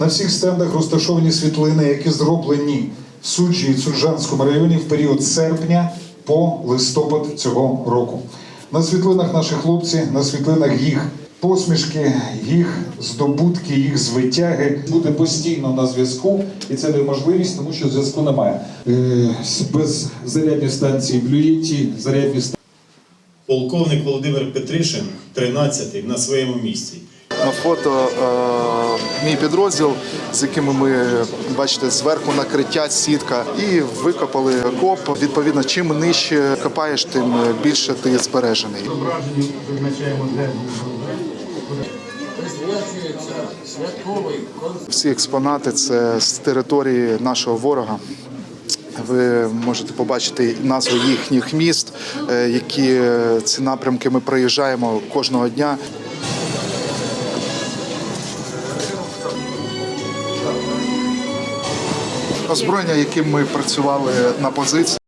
На всіх стендах розташовані світлини, які зроблені в суджі і Суджанському районі в період серпня по листопад цього року. На світлинах наші хлопці, на світлинах їх посмішки, їх здобутки, їх звитяги. Бути постійно на зв'язку, і це неможливість, тому що зв'язку немає. Е, без зарядної станції в Люїті, зарядні Полковник Володимир Петришин, 13-й, на своєму місці. На фото е, мій підрозділ, з якими ми бачите зверху накриття, сітка, і викопали коп. Відповідно, чим нижче копаєш, тим більше ти збережений. Всі експонати це з території нашого ворога. Ви можете побачити назву їхніх міст, е, які ці напрямки ми проїжджаємо кожного дня. Озброєння, яким ми працювали на позиції.